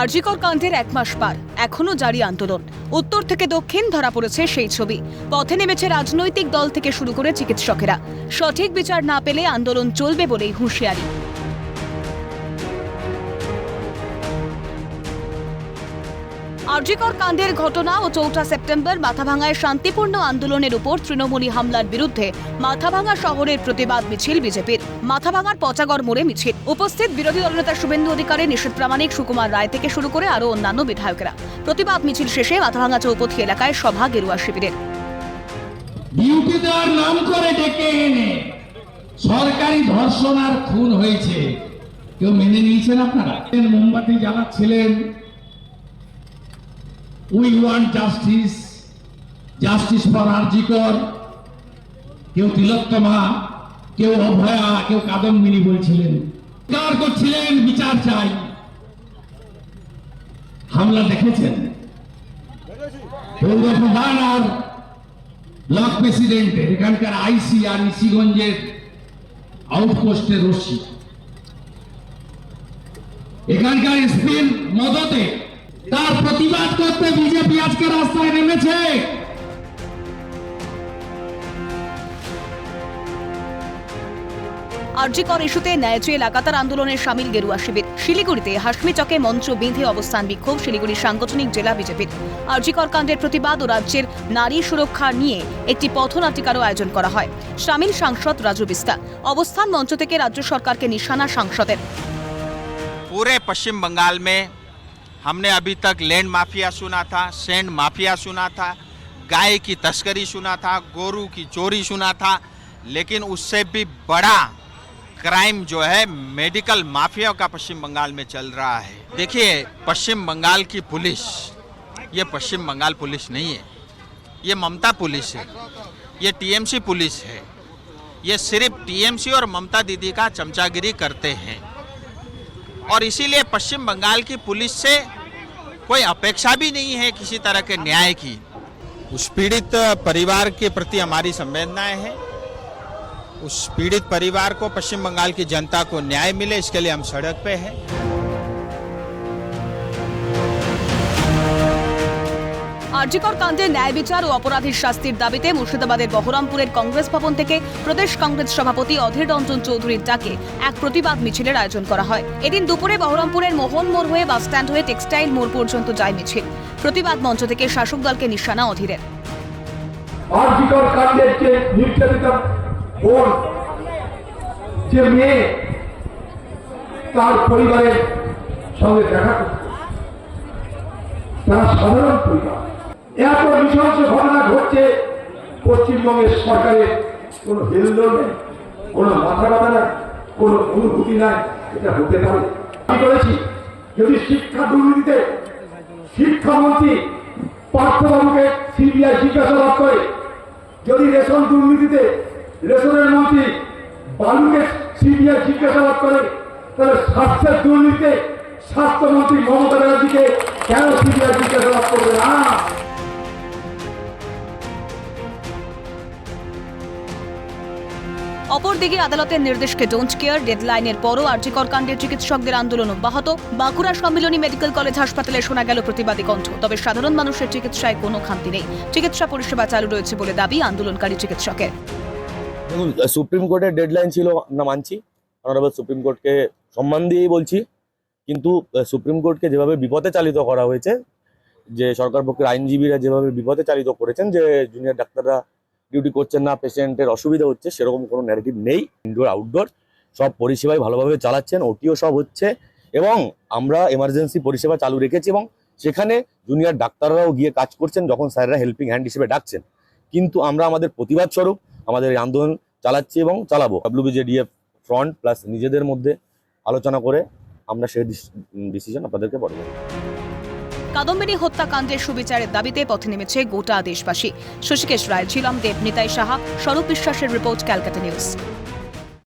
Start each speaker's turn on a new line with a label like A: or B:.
A: আরজিকর কাণ্ডের এক মাস পার এখনও জারি আন্দোলন। উত্তর থেকে দক্ষিণ ধরা পড়েছে সেই ছবি। পথে নেমেছে রাজনৈতিক দল থেকে শুরু করে চিকিৎসকেরা। সঠিক বিচার না পেলে আন্দোলন চলবে বলেই হুঁশিয়ারি। আরজিকর কাণ্ডের ঘটনা ও চৌঠা সেপ্টেম্বর মাথাভাঙায় শান্তিপূর্ণ আন্দোলনের উপর তৃণমূলী হামলার বিরুদ্ধে মাথাভাঙা শহরের প্রতিবাদ মিছিল বিজেপির। মাথাভাঙার পচাগড় মোড়ে মিছিল। উপস্থিত বিরোধী দলনেতা শুভেন্দু অধিকারী, নিষেধ প্রামাণিক সুকুমার রায় থেকে শুরু করে আরও অন্যান্য বিধায়কেরা। প্রতিবাদ মিছিল শেষে মাথাভাঙা চৌপথি এলাকায় সভা গেরুয়া শিবিরের।
B: নাম করে ডেকে এনে সরকারি ধর্ষণ আর খুন হয়েছে। কেউ মেনে নিয়েছেন আপনারা? মোমবাতি জ্বালাচ্ছিলেন we want justice. Justice for RG Kar কেউ তিলোত্তমা, কেউ অভয়া, কেউ কাদম্বিনী বলছিলেন। কার করছিলেন? বিচার চাই। হামলা দেখেছেন? পৌর প্রধান আর ব্লক প্রেসিডেন্টের এখানকার আইসি আর ইসিগঞ্জের আউটপোস্টের রশি এখানকার এসপির মদতে তার প্রতিবাদ করতে আজকে রাস্তায় নেমেছে।
A: আর্যিকর ইস্যুতে ন্যায় চেয়ে লাগাতার আন্দোলনের সামিল গেরুয়া শিবির। শিলিগুড়িতে হাসমি চকে মঞ্চ বিঁধে অবস্থান বিক্ষোভ শিলিগুড়ির সাংগঠনিক জেলা বিজেপির। আরজিকর কাণ্ডের প্রতিবাদ ও রাজ্যের নারী সুরক্ষা নিয়ে একটি পথনাটিকারও আয়োজন করা হয়। সামিল সাংসদ রাজু বিস্তা অবস্থান মঞ্চ থেকে রাজ্য সরকারকে নিশানা সাংসদের।
C: পুরে পশ্চিম বঙ্গাল মে हमने अभी तक लैंड माफिया सुना था, सैंड माफिया सुना था, गाय की तस्करी सुना था, गोरू की चोरी सुना था, लेकिन उससे भी बड़ा क्राइम जो है मेडिकल माफिया का पश्चिम बंगाल में चल रहा है। देखिए, पश्चिम बंगाल की पुलिस, ये पश्चिम बंगाल पुलिस नहीं है, ये ममता पुलिस है, ये टीएमसी पुलिस है, ये सिर्फ़ टीएमसी और ममता दीदी का चमचागिरी करते हैं। और इसीलिए पश्चिम बंगाल की पुलिस से कोई अपेक्षा भी नहीं है किसी तरह के न्याय की। उस पीड़ित परिवार के प्रति हमारी संवेदनाएँ हैं। उस पीड़ित परिवार को पश्चिम बंगाल की जनता को न्याय मिले, इसके लिए हम सड़क पे हैं।
A: আরজিকর কাণ্ডে ন্যায় বিচার ও অপরাধীর শাস্তির দাবিতে মুর্শিদাবাদের বহরমপুরের কংগ্রেস ভবন থেকে প্রদেশ কংগ্রেস সভাপতি অধীর রঞ্জন চৌধুরীর ডাকে এক প্রতিবাদ মিছিলের আয়োজন করা হয়। এদিন দুপুরে বহরমপুরের মোহন মোড় হয়ে বাসস্ট্যান্ড হয়ে টেক্সটাইল মোড় পর্যন্ত যায় মিছিল। প্রতিবাদ মঞ্চ থেকে শাসক দলকে নিশানা অধীরের।
D: তার পরিবারের সঙ্গে দেখা তারা সাধারণ পরিবার। এত নৃশংস ঘটনা ঘটছে, পশ্চিমবঙ্গের সরকারের কোনো হেলদোল নেই, কোনো মাথা ব্যথা নাই, কোনো অনুভূতি নাই, এটা হতে পারে। আমি বলেছি, যদি শিক্ষা দুর্নীতিতে শিক্ষামন্ত্রী পার্থবাবুকে সিবিআই জিজ্ঞাসাবাদ করে, যদি রেশন দুর্নীতিতে রেশনের মন্ত্রী বালুকে সিবিআই জিজ্ঞাসাবাদ করে, তাহলে স্বাস্থ্যের দুর্নীতিতে স্বাস্থ্যমন্ত্রী মমতা ব্যানার্জিকে কেন সিবিআই জিজ্ঞাসাবাদ করবে না?
A: অপরদিকে আদালতের নির্দেশকে ডোন্ট কেয়ার ডেডলাইনের পরও আরজিকর কাণ্ডে চিকিৎসকদের আন্দোলন অব্যাহত। বাঁকুড়া সম্মিলনী মেডিকেল কলেজ হাসপাতালে শোনা গেল প্রতিবাদী কণ্ঠ। তবে সাধারণ মানুষের চিকিৎসায় কোনো খান্তি নেই। চিকিৎসা পরিষেবা চালু রয়েছে বলে দাবি আন্দোলনকারী চিকিৎসকের।
E: দেখুন সুপ্রিম কোর্টের ডেডলাইন ছিল, আমরা মানছি। অনারেবল সুপ্রিম কোর্টকে সম্মান দিয়েই বলছি। কিন্তু সুপ্রিম কোর্টকে যেভাবে বিপদে চালিত করা হয়েছে, যে সরকার পক্ষের আইনজীবীরা যেভাবে বিপদে চালিত করেছেন, যে জুনিয়র ডাক্তাররা ডিউটি করছেন না পেশেন্টের অসুবিধা হচ্ছে, সেরকম কোনো ন্যারেটিভ নেই। ইনডোর আউটডোর সব পরিষেবাই ভালোভাবে চালাচ্ছেন ওটিও সব হচ্ছে। এবং আমরা এমার্জেন্সি পরিষেবা চালু রেখেছি এবং সেখানে জুনিয়র ডাক্তাররাও গিয়ে কাজ করছেন, যখন স্যাররা হেল্পিং হ্যান্ড হিসেবে ডাকছেন। কিন্তু আমরা আমাদের প্রতিবাদ স্বরূপ আমাদের এই আন্দোলন চালাচ্ছি এবং চালাবো। ডাব্লিউবিজেডিএফ ফ্রন্ট প্লাস নিজেদের মধ্যে আলোচনা করে আমরা সেই ডিসিশন আপনাদেরকে পরে দেবো।
A: কাদম্বিনী হত্যাকাণ্ডের সুবিচারের দাবিতে পথে নেমেছে গোটা দেশবাসী। শশীকেশ রায় ছিলাম দেবনিতাই সাহা, স্বরূপ বিশ্বাসের রিপোর্ট, ক্যালকাটা নিউজ।